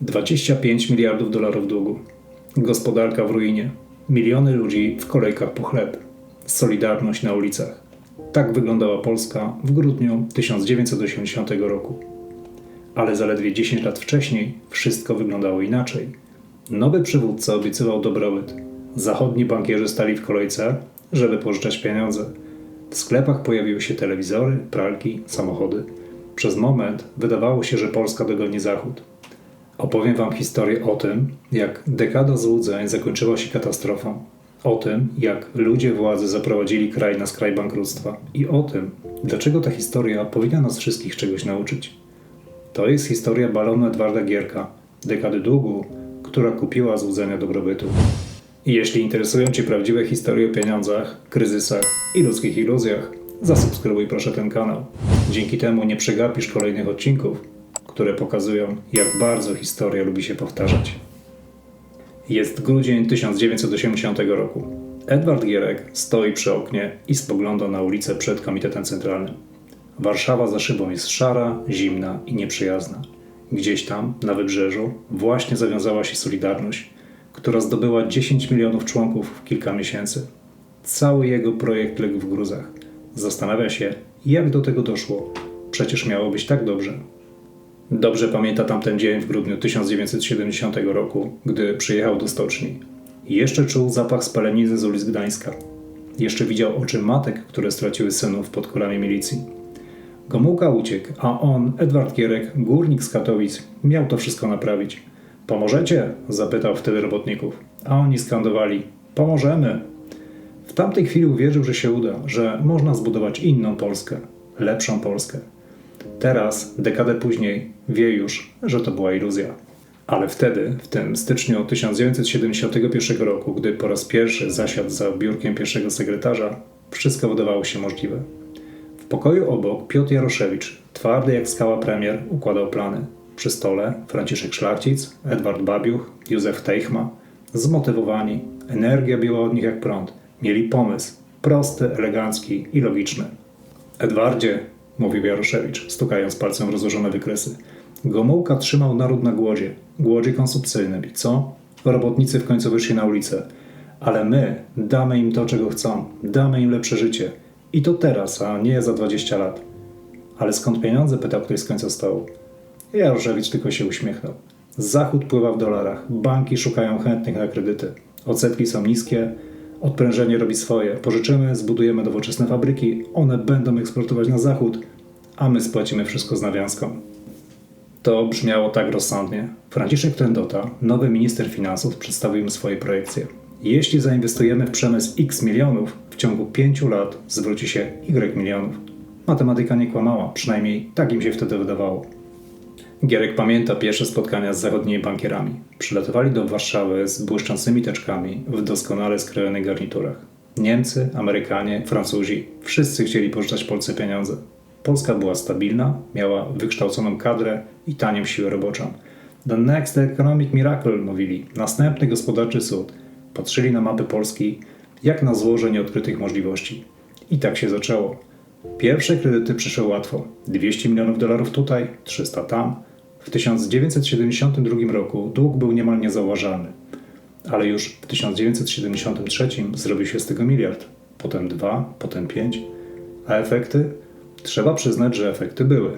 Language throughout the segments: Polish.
25 miliardów dolarów długu. Gospodarka w ruinie. Miliony ludzi w kolejkach po chleb. Solidarność na ulicach. Tak wyglądała Polska w grudniu 1980 roku. Ale zaledwie 10 lat wcześniej wszystko wyglądało inaczej. Nowy przywódca obiecywał dobrobyt. Zachodni bankierzy stali w kolejce, żeby pożyczać pieniądze. W sklepach pojawiły się telewizory, pralki, samochody. Przez moment wydawało się, że Polska dogoni Zachód. Opowiem Wam historię o tym, jak dekada złudzeń zakończyła się katastrofą. O tym, jak ludzie władzy zaprowadzili kraj na skraj bankructwa. I o tym, dlaczego ta historia powinna nas wszystkich czegoś nauczyć. To jest historia balonu Edwarda Gierka, dekady długu, która kupiła złudzenia dobrobytu. I jeśli interesują Cię prawdziwe historie o pieniądzach, kryzysach i ludzkich iluzjach, zasubskrybuj proszę ten kanał. Dzięki temu nie przegapisz kolejnych odcinków, które pokazują, jak bardzo historia lubi się powtarzać. Jest grudzień 1980 roku. Edward Gierek stoi przy oknie i spogląda na ulicę przed Komitetem Centralnym. Warszawa za szybą jest szara, zimna i nieprzyjazna. Gdzieś tam, na wybrzeżu, właśnie zawiązała się Solidarność, która zdobyła 10 milionów członków w kilka miesięcy. Cały jego projekt legł w gruzach. Zastanawia się, jak do tego doszło. Przecież miało być tak dobrze. Dobrze pamięta tamten dzień w grudniu 1970 roku, gdy przyjechał do stoczni. Jeszcze czuł zapach spalenizny z ulic Gdańska. Jeszcze widział oczy matek, które straciły synów pod kulami milicji. Gomułka uciekł, a on, Edward Gierek, górnik z Katowic, miał to wszystko naprawić. Pomożecie? zapytał wtedy robotników, a oni skandowali: Pomożemy! W tamtej chwili uwierzył, że się uda, że można zbudować inną Polskę, lepszą Polskę. Teraz, dekadę później, wie już, że to była iluzja. Ale wtedy, w tym styczniu 1971 roku, gdy po raz pierwszy zasiadł za biurkiem pierwszego sekretarza, wszystko wydawało się możliwe. W pokoju obok Piotr Jaroszewicz, twardy jak skała premier, układał plany. Przy stole Franciszek Szlachcic, Edward Babiuch, Józef Teichma. Zmotywowani, energia biła od nich jak prąd. Mieli pomysł, prosty, elegancki i logiczny. Edwardzie, mówił Jaroszewicz, stukając palcem w rozłożone wykresy. Gomułka trzymał naród na głodzie, głodzie konsumpcyjnym. I co? Robotnicy w końcu wyszli na ulicę. Ale my damy im to, czego chcą. Damy im lepsze życie. I to teraz, a nie za 20 lat. Ale skąd pieniądze? pytał ktoś z końca stołu. Jaroszewicz tylko się uśmiechnął. Zachód pływa w dolarach. Banki szukają chętnych na kredyty. Odsetki są niskie. Odprężenie robi swoje. Pożyczymy, zbudujemy nowoczesne fabryki. One będą eksportować na zachód, a my spłacimy wszystko z nawiązką. To brzmiało tak rozsądnie. Franciszek Trendota, nowy minister finansów, przedstawił im swoje projekcje. Jeśli zainwestujemy w przemysł X milionów, w ciągu 5 lat zwróci się Y milionów. Matematyka nie kłamała, przynajmniej tak im się wtedy wydawało. Gierek pamięta pierwsze spotkania z zachodnimi bankierami. Przylatywali do Warszawy z błyszczącymi teczkami w doskonale skrojonych garniturach. Niemcy, Amerykanie, Francuzi wszyscy chcieli pożyczać Polsce pieniądze. Polska była stabilna, miała wykształconą kadrę i tanią siłę roboczą. The next economic miracle, mówili. Następny gospodarczy cud. Patrzyli na mapy Polski jak na złoże nieodkrytych możliwości. I tak się zaczęło. Pierwsze kredyty przyszły łatwo. 200 milionów dolarów tutaj, 300 tam. W 1972 roku dług był niemal niezauważalny. Ale już w 1973 zrobił się z tego miliard. Potem dwa, potem pięć. A efekty? Trzeba przyznać, że efekty były.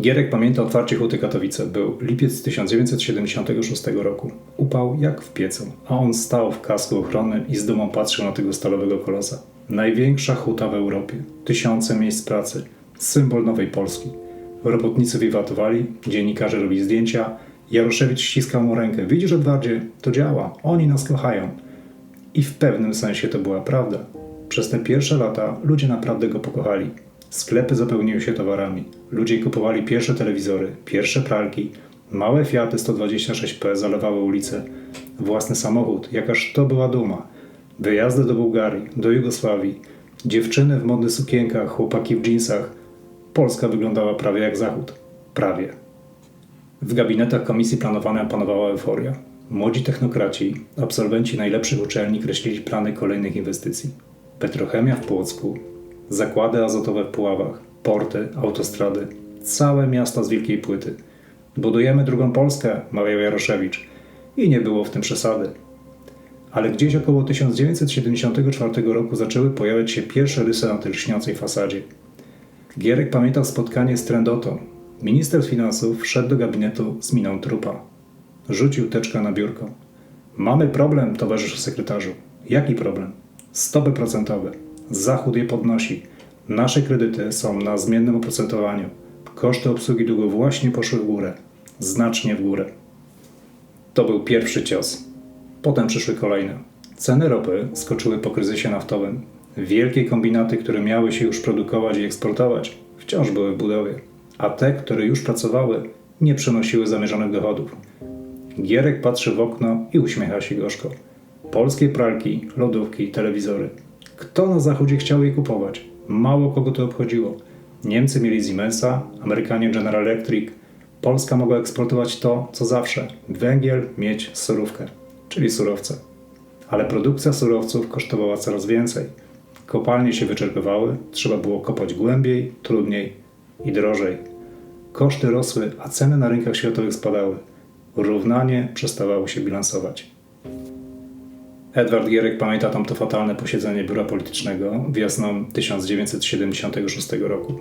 Gierek pamięta otwarcie Huty Katowice. Był lipiec 1976 roku. Upał jak w piecu, a on stał w kasku ochronnym i z dumą patrzył na tego stalowego kolosa. Największa huta w Europie. Tysiące miejsc pracy. Symbol nowej Polski. Robotnicy wiwatowali, dziennikarze robili zdjęcia. Jaroszewicz ściskał mu rękę. Widzisz, Edwardzie, to działa. Oni nas kochają. I w pewnym sensie to była prawda. Przez te pierwsze lata ludzie naprawdę go pokochali. Sklepy zapełniły się towarami. Ludzie kupowali pierwsze telewizory, pierwsze pralki. Małe Fiaty 126P zalewały ulice. Własny samochód, jakaż to była duma. Wyjazdy do Bułgarii, do Jugosławii. Dziewczyny w modnych sukienkach, chłopaki w dżinsach. Polska wyglądała prawie jak Zachód. Prawie. W gabinetach komisji planowania panowała euforia. Młodzi technokraci, absolwenci najlepszych uczelni kreślili plany kolejnych inwestycji. Petrochemia w Płocku, zakłady azotowe w Puławach, porty, autostrady, całe miasta z wielkiej płyty. Budujemy drugą Polskę, mawiał Jaroszewicz. I nie było w tym przesady. Ale gdzieś około 1974 roku zaczęły pojawiać się pierwsze rysy na tej lśniącej fasadzie. Gierek pamiętał spotkanie z Trendotą. Minister finansów wszedł do gabinetu z miną trupa. Rzucił teczkę na biurko. Mamy problem, towarzyszu sekretarzu. Jaki problem? Stopy procentowe. Zachód je podnosi. Nasze kredyty są na zmiennym oprocentowaniu. Koszty obsługi długo właśnie poszły w górę. Znacznie w górę. To był pierwszy cios. Potem przyszły kolejne. Ceny ropy skoczyły po kryzysie naftowym. Wielkie kombinaty, które miały się już produkować i eksportować, wciąż były w budowie, a te, które już pracowały, nie przynosiły zamierzonych dochodów. Gierek patrzy w okno i uśmiecha się gorzko. Polskie pralki, lodówki, telewizory. Kto na zachodzie chciał je kupować? Mało kogo to obchodziło. Niemcy mieli Siemensa, Amerykanie General Electric. Polska mogła eksportować to, co zawsze: węgiel, miedź, surówkę, czyli surowce. Ale produkcja surowców kosztowała coraz więcej. Kopalnie się wyczerpywały, trzeba było kopać głębiej, trudniej i drożej. Koszty rosły, a ceny na rynkach światowych spadały. Równanie przestawało się bilansować. Edward Gierek pamięta tamto fatalne posiedzenie biura politycznego wiosną 1976 roku.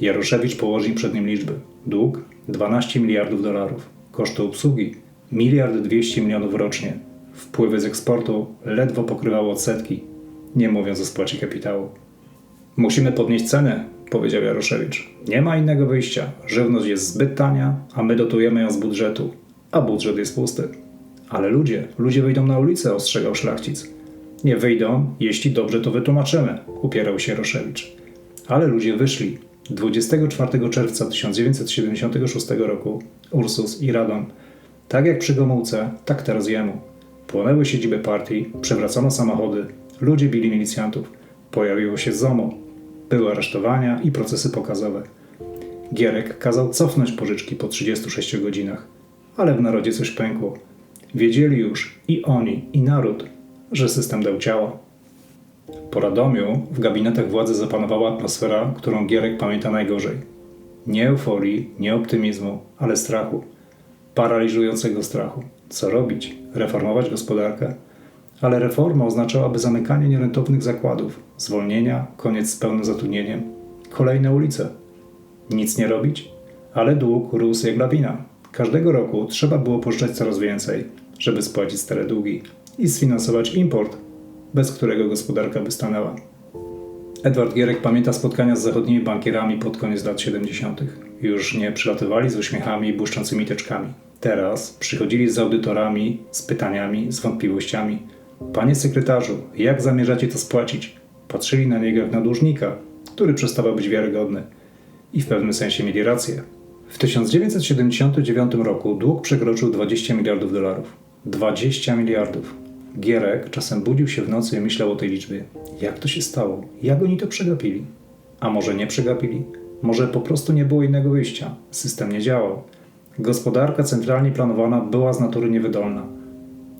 Jaroszewicz położył przed nim liczby. Dług 12 miliardów dolarów, koszty obsługi miliard 200 milionów rocznie, wpływy z eksportu ledwo pokrywały odsetki, nie mówiąc o spłacie kapitału. Musimy podnieść cenę, powiedział Jaroszewicz. Nie ma innego wyjścia. Żywność jest zbyt tania, a my dotujemy ją z budżetu, a budżet jest pusty. Ale ludzie, ludzie wyjdą na ulicę, ostrzegał szlachcic. Nie wyjdą, jeśli dobrze to wytłumaczymy, upierał się Jaroszewicz. Ale ludzie wyszli. 24 czerwca 1976 roku Ursus i Radom, tak jak przy Gomułce, tak teraz jemu. Płonęły siedziby partii, przewracano samochody, ludzie bili milicjantów. Pojawiło się ZOMO, były aresztowania i procesy pokazowe. Gierek kazał cofnąć pożyczki po 36 godzinach, ale w narodzie coś pękło. Wiedzieli już i oni, i naród, że system dał ciała. Po Radomiu w gabinetach władzy zapanowała atmosfera, którą Gierek pamięta najgorzej. Nie euforii, nie optymizmu, ale strachu. Paraliżującego strachu. Co robić? Reformować gospodarkę? Ale reforma oznaczałaby zamykanie nierentownych zakładów, zwolnienia, koniec z pełnym zatrudnieniem, kolejne ulice. Nic nie robić? Ale dług rósł jak lawina. Każdego roku trzeba było pożyczać coraz więcej, żeby spłacić stare długi i sfinansować import, bez którego gospodarka by stanęła. Edward Gierek pamięta spotkania z zachodnimi bankierami pod koniec lat 70. Już nie przylatywali z uśmiechami i błyszczącymi teczkami. Teraz przychodzili z audytorami, z pytaniami, z wątpliwościami. Panie sekretarzu, jak zamierzacie to spłacić? Patrzyli na niego jak na dłużnika, który przestawał być wiarygodny. I w pewnym sensie mieli rację. W 1979 roku dług przekroczył 20 miliardów dolarów. 20 miliardów. Gierek czasem budził się w nocy i myślał o tej liczbie. Jak to się stało? Jak oni to przegapili? A może nie przegapili? Może po prostu nie było innego wyjścia. System nie działał. Gospodarka centralnie planowana była z natury niewydolna.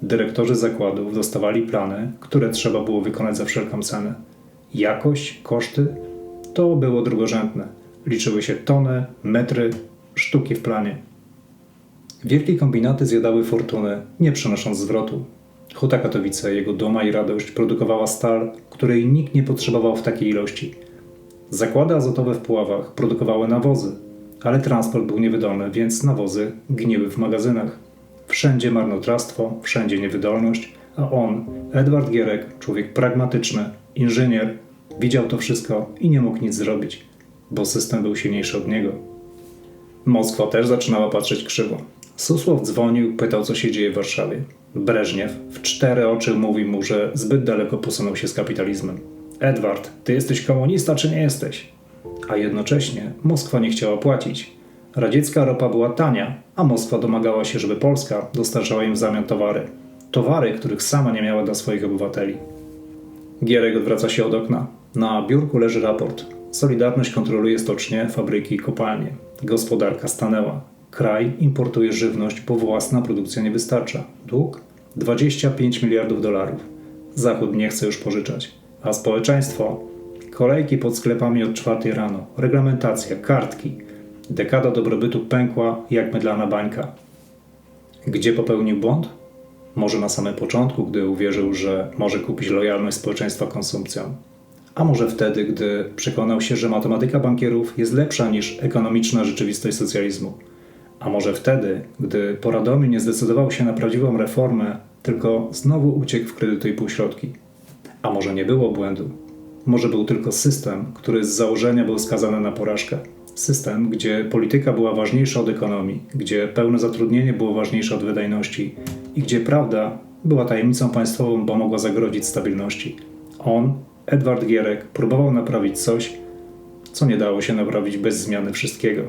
Dyrektorzy zakładów dostawali plany, które trzeba było wykonać za wszelką cenę. Jakość, koszty to było drugorzędne. Liczyły się tony, metry, sztuki w planie. Wielkie kombinaty zjadały fortunę, nie przynosząc zwrotu. Huta Katowice, jego doma i radość produkowała stal, której nikt nie potrzebował w takiej ilości. Zakłady azotowe w Puławach produkowały nawozy, ale transport był niewydolny, więc nawozy gniły w magazynach. Wszędzie marnotrawstwo, wszędzie niewydolność, a on, Edward Gierek, człowiek pragmatyczny, inżynier, widział to wszystko i nie mógł nic zrobić, bo system był silniejszy od niego. Moskwa też zaczynała patrzeć krzywo. Susłow dzwonił, pytał, co się dzieje w Warszawie. Breżniew w cztery oczy mówi mu, że zbyt daleko posunął się z kapitalizmem. Edward, ty jesteś komunista czy nie jesteś? A jednocześnie Moskwa nie chciała płacić. Radziecka ropa była tania, a Moskwa domagała się, żeby Polska dostarczała im w zamian towary. Towary, których sama nie miała dla swoich obywateli. Gierek odwraca się od okna. Na biurku leży raport. Solidarność kontroluje stocznie, fabryki i kopalnie. Gospodarka stanęła. Kraj importuje żywność, bo własna produkcja nie wystarcza. Dług? 25 miliardów dolarów. Zachód nie chce już pożyczać. A społeczeństwo? Kolejki pod sklepami od czwartej rano, reglamentacja, kartki. Dekada dobrobytu pękła jak mydlana bańka. Gdzie popełnił błąd? Może na samym początku, gdy uwierzył, że może kupić lojalność społeczeństwa konsumpcją. A może wtedy, gdy przekonał się, że matematyka bankierów jest lepsza niż ekonomiczna rzeczywistość socjalizmu. A może wtedy, gdy po nie zdecydował się na prawdziwą reformę, tylko znowu uciekł w kredyty i półśrodki. A może nie było błędu. Może był tylko system, który z założenia był skazany na porażkę. System, gdzie polityka była ważniejsza od ekonomii, gdzie pełne zatrudnienie było ważniejsze od wydajności i gdzie prawda była tajemnicą państwową, bo mogła zagrozić stabilności. On, Edward Gierek, próbował naprawić coś, co nie dało się naprawić bez zmiany wszystkiego.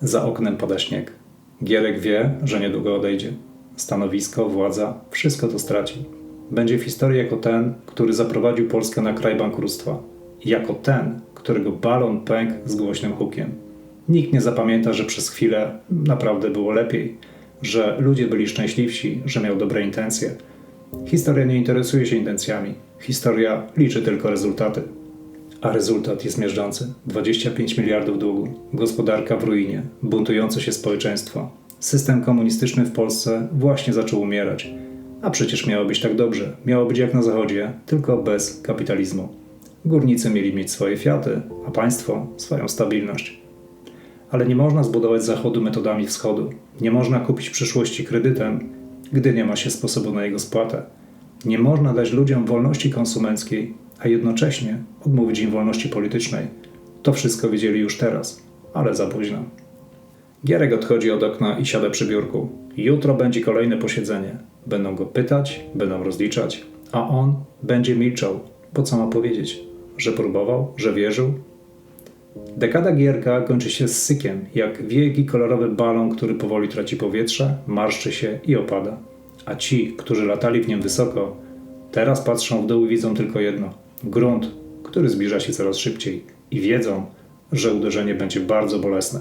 Za oknem pada śnieg. Gierek wie, że niedługo odejdzie. Stanowisko, władza, wszystko to straci. Będzie w historii jako ten, który zaprowadził Polskę na kraj bankructwa. Jako ten, którego balon pękł z głośnym hukiem. Nikt nie zapamięta, że przez chwilę naprawdę było lepiej, że ludzie byli szczęśliwsi, że miał dobre intencje. Historia nie interesuje się intencjami. Historia liczy tylko rezultaty. A rezultat jest miażdżący. 25 miliardów długu, gospodarka w ruinie, buntujące się społeczeństwo. System komunistyczny w Polsce właśnie zaczął umierać. A przecież miało być tak dobrze. Miało być jak na zachodzie, tylko bez kapitalizmu. Górnicy mieli mieć swoje fiaty, a państwo swoją stabilność. Ale nie można zbudować zachodu metodami wschodu. Nie można kupić przyszłości kredytem, gdy nie ma się sposobu na jego spłatę. Nie można dać ludziom wolności konsumenckiej, a jednocześnie odmówić im wolności politycznej. To wszystko wiedzieli już teraz, ale za późno. Gierek odchodzi od okna i siada przy biurku. Jutro będzie kolejne posiedzenie. Będą go pytać, będą rozliczać, a on będzie milczał, bo co ma powiedzieć? Że próbował, że wierzył? Dekada Gierka kończy się sykiem, jak wielki kolorowy balon, który powoli traci powietrze, marszczy się i opada. A ci, którzy latali w nim wysoko, teraz patrzą w dół i widzą tylko jedno grunt, który zbliża się coraz szybciej i wiedzą, że uderzenie będzie bardzo bolesne.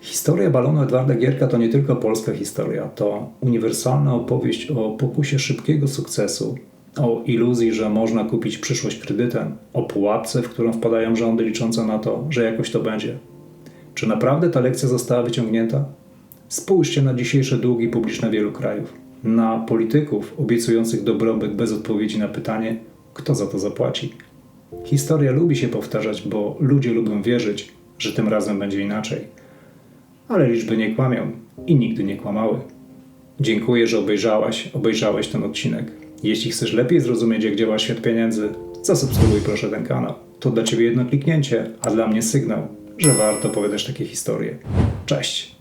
Historia balonu Edwarda Gierka to nie tylko polska historia, to uniwersalna opowieść o pokusie szybkiego sukcesu, o iluzji, że można kupić przyszłość kredytem, o pułapce, w którą wpadają rządy liczące na to, że jakoś to będzie. Czy naprawdę ta lekcja została wyciągnięta? Spójrzcie na dzisiejsze długi publiczne wielu krajów, na polityków obiecujących dobrobyt bez odpowiedzi na pytanie, kto za to zapłaci. Historia lubi się powtarzać, bo ludzie lubią wierzyć, że tym razem będzie inaczej. Ale liczby nie kłamią i nigdy nie kłamały. Dziękuję, że obejrzałaś, obejrzałeś ten odcinek. Jeśli chcesz lepiej zrozumieć, jak działa świat pieniędzy, zasubskrybuj proszę ten kanał. To dla Ciebie jedno kliknięcie, a dla mnie sygnał, że warto opowiadać takie historie. Cześć!